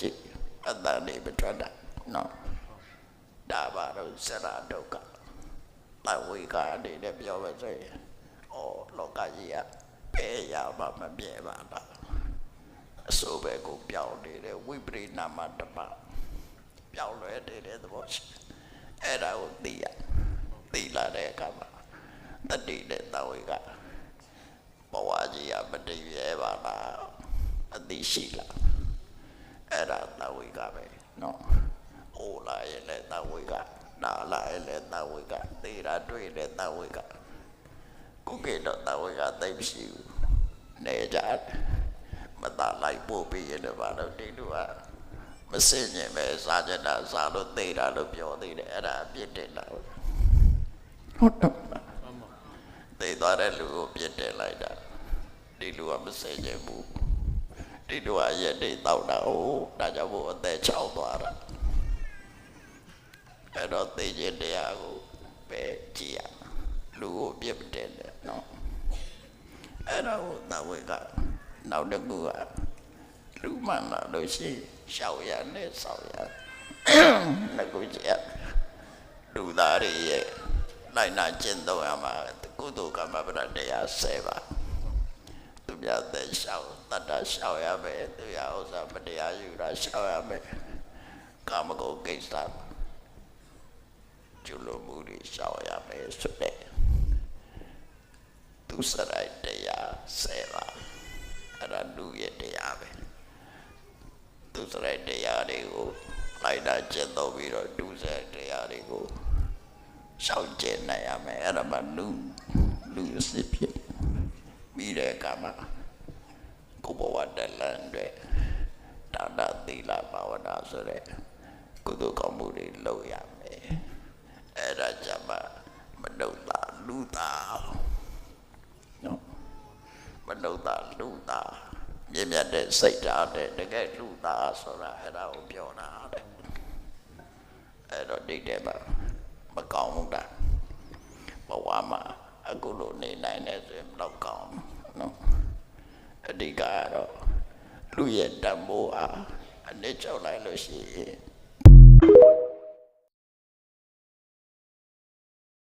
ကြည့်အတ္တနေမထွက်တာနော်ဒါပါတော့စရဒုက္ခတဝိကာအနေနဲ့ပြောပါစေဩလောကကြီးကဘယ်ရမှမပြဲပါလားအစိုးပဲကိုပြောင်းနေတဲ့ဝိပရိနာမတပပြောင်းလဲနေတဲ့သဘောရှိအဲ့ဒါကိုသိရသိလာတဲ့အခါမှာတတိနဲ့တဝိကဘဝကြီးကမတည်ရဲပါလားအသိရှိလား အဲ့ဒါတဝိကပဲနော်အိုလာရဲ့လည်းတဝိကနာလာရဲ့လည်းတဝိကသေတာတွေ့တဲ့တဝိကကုကေတော့တဝိကသိပ်မရှိဘူးနေကြတယ်မသားလိုက်ပို့ပြီးရတယ်ဘာလို့ဒီလိုကမစင်ញင်ပဲစားကြတာစားလို့သေတာလို့ပြောသေးတယ်အဲ့ဒါအပြစ်တင်တာဟုတ်တော့သေသွားတဲ့လူကိုပြစ်တင်လိုက်တာဒီလူကမစင်ញင်ဘူး ဒီလူကရက်နေတော့တာဟုတ်ဒါကြောင့်မို့အသက်ချောက်သွားတာအဲ့တော့သေခြင်းတရားကိုပဲကြည်ရလူကိုပြစ်မတင်တယ်နော်အဲ့တော့သဝေကနောက်တစ်ခုကလူမှန်လာလို့ရှိရင်ရှောက်ရနဲ့ဆောက်ရနှစ်ခုကြည့်ရလူသားတွေရဲ့လိုက်နာကျင့်သုံးရမှာကုသိုလ်ကမ္မပဒတရား၁၀ပါး သူပြတဲ့ရှောက်တတ္တရှောက်ရမယ်သူရဥစ္စာမတရားယူတာရှောက်ရမယ်ကာမဂုဏ်ကိစ္စကျุလို့မှုတွေရှောက်ရမယ်ဆိုတဲ့သူစရိုက်တရား၁၀ပါးအဲ့ဒါလူရဲ့တရားပဲသူစရိုက်တရားတွေကိုလိုက်တာကျင့်သုံးပြီးတော့ဒုစရိုက်တရားတွေကိုရှောက်ကျင့်နိုင်ရမယ်အဲ့ဒါမှလူလူစစ်ဖြစ် ပြီးတဲ့အခါမှာကိုဘဝတလန်တွေဒါနသီလဘာဝနာဆိုတဲ့ကုသိုလ်ကောင်းမှုတွေလုပ်ရမယ်အဲ့ဒါကြမှာမနုဿလူသားနော်မနုဿလူသားမြင့်မြတ်တဲ့စိတ်ဓာတ်တဲ့တကယ်လူသားဆိုတာအဲ့ဒါကိုပြောတာတဲ့အဲ့တော့ဒိဋ္ဌိမှာမကောင်းဘူးတာဘဝမှာ အခုလိုနေနိုင်တယ်ဆိုရင်မတော့ကောင်းဘူးနော်အဓိကကတော့လူရဲ့တန်ဖိုးအားအနစ်ချုပ်လိုက်လို့ရှိရင်